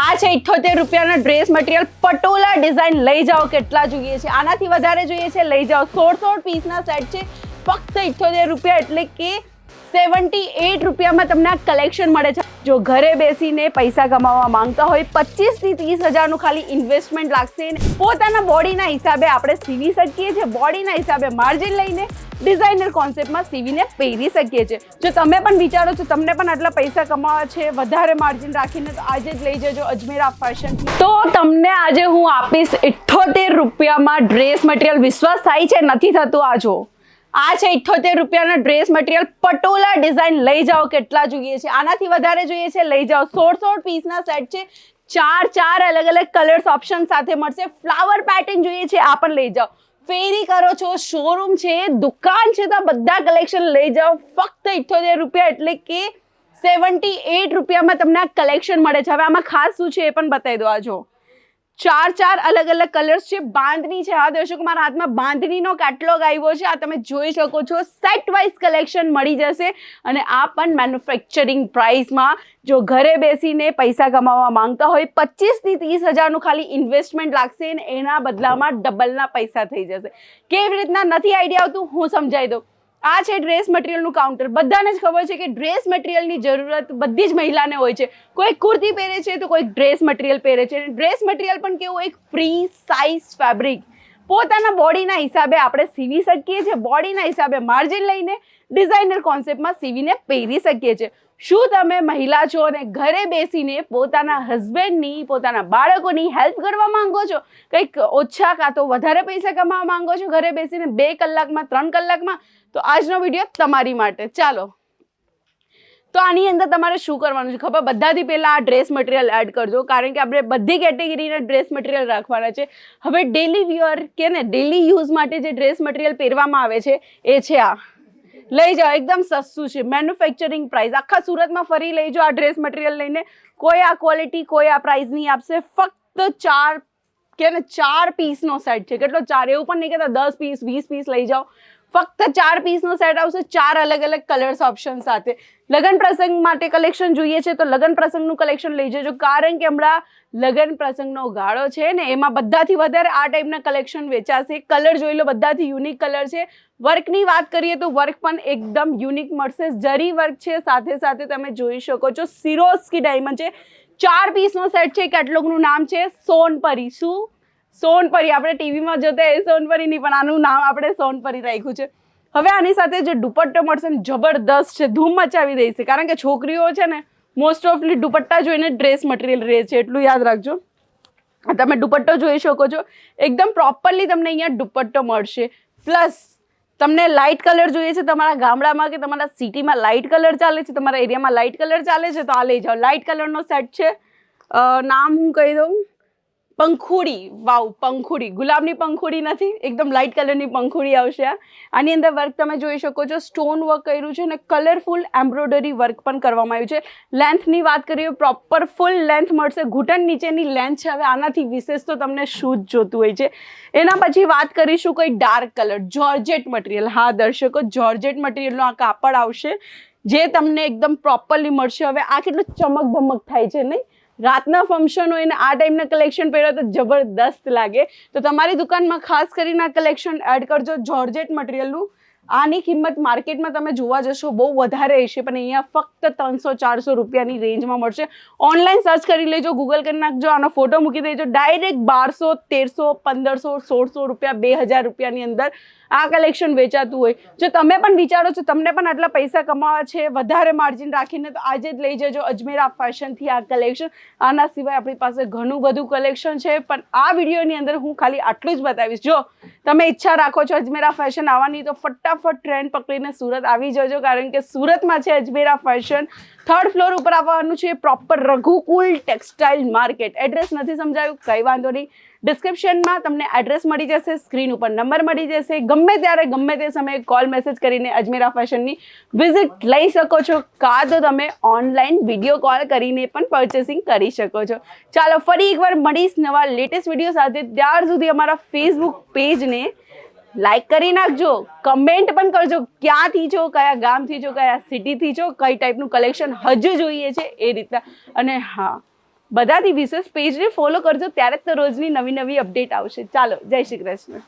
આ છે ઇઠ્ઠોતેર રૂપિયાનો ડ્રેસ મટીરિયલ. પટોલા ડિઝાઇન લઈ જાઓ કેટલા જોઈએ છે? આનાથી વધારે જોઈએ છે, લઈ જાઓ. સોળ સોળ પીસના સેટ છે. ફક્ત ઇઠ્ઠોતેર રૂપિયા એટલે કે સેવન્ટી એટ રૂપિયામાં તમને આ કલેક્શન મળે છે. જો ઘરે બેસીને પૈસા કમાવા માંગતા હોય, પચીસથી ત્રીસ હજારનું ખાલી ઇન્વેસ્ટમેન્ટ લાગશે પોતાના બોડીના હિસાબે આપણે સીવી શકીએ છીએ. બોડીના હિસાબે માર્જિન લઈને ડિઝાઇનર કોન્સેપ્ટમાં સીવીને પહેરી શકીએ છીએ. જો તમે પણ વિચારો છો, તમને પણ આટલા પૈસા કમાવા છે, વધારે માર્જિન રાખીને તો આજે જ લઈ જજો અજમેરા ફેશન તો તમને આજે હું આપીશ ઇઠ્ઠોતેર રૂપિયામાં ડ્રેસ મટીરિયલ વિશ્વાસ થાય છે? નથી થતું આ જો. આ છે ઇઠ્ઠોતેર રૂપિયાનો ડ્રેસ મટીરિયલ પટોલા ડિઝાઇન લઈ જાઓ, કેટલા જોઈએ છે? આનાથી વધારે જોઈએ છે? લઈ જાઓ. સોળ સોળ પીસના સેટ છે. ચાર ચાર અલગ અલગ કલર્સ ઓપ્શન સાથે મળશે. ફ્લાવર પેટર્ન જોઈએ છે? આ પણ લઈ જાઓ. ફેરી કરો છો શોરૂમ છે, દુકાન છે તો બધા કલેક્શન લઈ જાઓ. ફક્ત ઇઠ્ઠોતેર રૂપિયા એટલે કે સેવન્ટી એટ રૂપિયામાં તમને આ કલેક્શન મળે છે. હવે આમાં ખાસ શું છે એ પણ બતાવી દો આ ચાર ચાર અલગ અલગ કલર્સ છે. બાંધણી છે. હા, દર્શકો, મારા હાથમાં બાંધણીનો કેટલોગ આવ્યો છે. આ તમે જોઈ શકો છો. સેટ વાઇઝ કલેક્શન મળી જશે. અને આ પણ મેન્યુફેક્ચરિંગ પ્રાઇસમાં જો ઘરે બેસીને પૈસા કમાવા માંગતા હોય, પચીસથી ત્રીસ હજારનું ખાલી ઇન્વેસ્ટમેન્ટ લાગશે અને એના બદલામાં ડબલના પૈસા થઈ જશે. કેવી રીતના નથી આઈડિયા આવતું, હું સમજાવી દઉં. આ છે ડ્રેસ મટીરિયલનું કાઉન્ટર બધાને જ ખબર છે કે ડ્રેસ મટીરિયલની જરૂરત બધી જ મહિલાને હોય છે. કોઈ કુર્તી પહેરે છે તો કોઈ ડ્રેસ મટીરિયલ પહેરે છે. ડ્રેસ મટીરિયલ પણ કેવું એક ફ્રી સાઇઝ ફેબ્રિક પોતાના બોડીના હિસાબે આપણે સીવી શકીએ છીએ, બોડીના હિસાબે માર્જિન લઈને ડિઝાઇનર કોન્સેપ્ટમાં સીવીને પહેરી શકીએ છીએ. શું તમે મહિલા છો અને ઘરે બેસીને પોતાના હસબન્ડની પોતાના બાળકોની હેલ્પ કરવા માંગો છો? કંઈક ઓછા કાં તો વધારે પૈસા કમાવા માંગો છો ઘરે બેસીને બે કલાકમાં, ત્રણ કલાકમાં? તો આજનો વીડિયો તમારી માટે. ચાલો. તો આની અંદર તમારે શું કરવાનું છે? ખબર? બધાથી પહેલાં આ ડ્રેસ મટીરિયલ એડ કરજો, કારણ કે આપણે બધી કેટેગરીના ડ્રેસ મટીરિયલ રાખવાના છે. હવે ડેલી વિયર કે ને ડેલી યુઝ માટે જે ડ્રેસ મટીરિયલ પહેરવામાં આવે છે, એ છે આ. લઈ જાઓ, એકદમ સસ્તું છે. મેન્યુફેક્ચરિંગ પ્રાઇસ આખા સુરતમાં ફરી લઈ જાઓ આ ડ્રેસ મટીરિયલ લઈને. કોઈ આ ક્વોલિટી કોઈ આ પ્રાઇસ નહીં આપશે. ફક્ત ચાર કે ને, ચાર પીસનો સેટ છે. કેટલો? ચાર? એવું પણ નહીં કહેતા, દસ પીસ વીસ પીસ લઈ જાઓ. ફક્ત ચાર પીસનો સેટ આવશે, ચાર અલગ અલગ કલર્સ ઓપ્શન સાથે. લગ્ન પ્રસંગ માટે કલેક્શન જોઈએ છે, તો લગ્ન પ્રસંગનું કલેક્શન લઈ જજો, કારણ કે હમણાં લગ્ન પ્રસંગનો ગાળો છે ને, એમાં બધાથી વધારે આ ટાઈપના કલેક્શન વેચાશે. કલર જોઈ લો, બધાથી યુનિક કલર છે. વર્કની વાત કરીએ તો વર્ક પણ એકદમ યુનિક મળશે. જરી વર્ક છે, સાથે સાથે તમે જોઈ શકો છો સિરોસ્કી ડાયમંડ છે. ચાર પીસનો સેટ છે કેટલોગનું નામ છે, સોનપરી. શું? સોનપરી, આપણે ટીવીમાં જોતા એ સોનપરી નહીં પણ આનું નામ આપણે સોનપરી રાખ્યું છે. હવે આની સાથે જે દુપટ્ટો મળશે ને, જબરદસ્ત છે, ધૂમ મચાવી દે છે. કારણ કે છોકરીઓ છે ને મોસ્ટ ઓફલી દુપટ્ટા જોઈને ડ્રેસ મટીરિયલ રહે છે, એટલું યાદ રાખજો. તમે દુપટ્ટો જોઈ શકો છો. એકદમ પ્રોપરલી તમને અહીંયા દુપટ્ટો મળશે. પ્લસ તમને લાઇટ કલર જોઈએ છે તમારા ગામડામાં કે તમારા સિટીમાં લાઇટ કલર ચાલે છે, તમારા એરિયામાં લાઇટ કલર ચાલે છે, તો આ લઈ જાઓ. લાઇટ કલરનો સેટ છે. નામ હું કહી દઉં. પંખુડી, વાવ, પંખુડી. ગુલાબની પંખુડી નથી, એકદમ લાઇટ કલરની પંખુડી આવશે આ. આની અંદર વર્ક તમે જોઈ શકો છો સ્ટોન વર્ક કર્યું છે અને કલરફુલ એમ્બ્રોઇડરી વર્ક પણ કરવામાં આવ્યું છે. લેન્થની વાત કરીએ પ્રોપર ફૂલ લેન્થ મળશે. ઘૂંટણ નીચેની લેન્થ છે, હવે આનાથી વિશેષ તો તમને શૂઝ જોતું હોય છે. એના પછી વાત કરીશું કોઈ ડાર્ક કલર જોર્જેટ મટીરિયલ હા, દર્શકો જોર્જેટ મટીરિયલનો આ કાપડ આવશે, જે તમને એકદમ પ્રોપરલી મળશે. હવે આ કેટલું ચમક ધમક થાય છે નહીં? રાતના ફંક્શન હોય ને આ ટાઈમના કલેક્શન પહેરો તો જબરદસ્ત લાગે. તો તમારી દુકાનમાં ખાસ કરીને આ કલેક્શન એડ કરજો. જોર્જેટ મટીરિયલનું આની કિંમત માર્કેટમાં તમે જોવા જશો, બહુ વધારે હશે, પણ અહીંયા ફક્ત ત્રણસો, ચારસો રૂપિયાની રેન્જમાં મળશે. ઓનલાઈન સર્ચ કરી લેજો ગૂગલ કરી નાખજો, આનો ફોટો મૂકી દેજો. ડાયરેક્ટ બારસો, તેરસો, પંદરસો, સોળસો રૂપિયા, બે હજાર રૂપિયાની અંદર આ કલેક્શન વેચાતું હોય. જો તમે પણ વિચારો છો, તમને પણ આટલા પૈસા કમાવા છે, વધારે માર્જિન રાખીને, તો આજે જ લઈ જજો અજમેરા ફેશનથી આ કલેક્શન આના સિવાય આપણી પાસે ઘણું બધું કલેક્શન છે, પણ આ વિડીયોની અંદર હું ખાલી આટલું જ બતાવીશ. જો તમે ઈચ્છા રાખો છો અજમેરા ફેશન આવવાની, તો ફટાફટ ટ્રેન પકડીને સુરત આવી જજો, કારણ કે સુરતમાં છે અજમેરા ફેશન થર્ડ ફ્લોર ઉપર આવવાનું છે proper Raghukul textile market address નથી સમજાયું, કંઈ વાંધો નહીં. ડિસ્ક્રિપ્શનમાં તમને એડ્રેસ મળી જશે સ્ક્રીન ઉપર નંબર મળી જશે. ગમે ત્યારે, ગમે તે સમયે કોલ મેસેજ કરીને અજમેરા ફેશનની વિઝિટ લઈ શકો છો, કાં તો તમે ઓનલાઈન વીડિયો કોલ કરીને પણ પરચેસિંગ કરી શકો છો. ચાલો ફરી એકવાર મળીશ નવા લેટેસ્ટ વીડિયો સાથે. ત્યાર સુધી અમારા ફેસબુક પેજને લાઈક કરી નાખજો કમેન્ટ પણ કરજો, ક્યાંથી છો, કયા ગામથી છો, કયા સિટીથી છો, કઈ ટાઈપનું કલેક્શન હજુ જોઈએ છે એ રીતના. અને હા બધાથી વિશેષ પેજને ફોલો કરજો. ત્યારે જ તો રોજની નવી નવી અપડેટ આવશે. ચાલો, જય શ્રી કૃષ્ણ.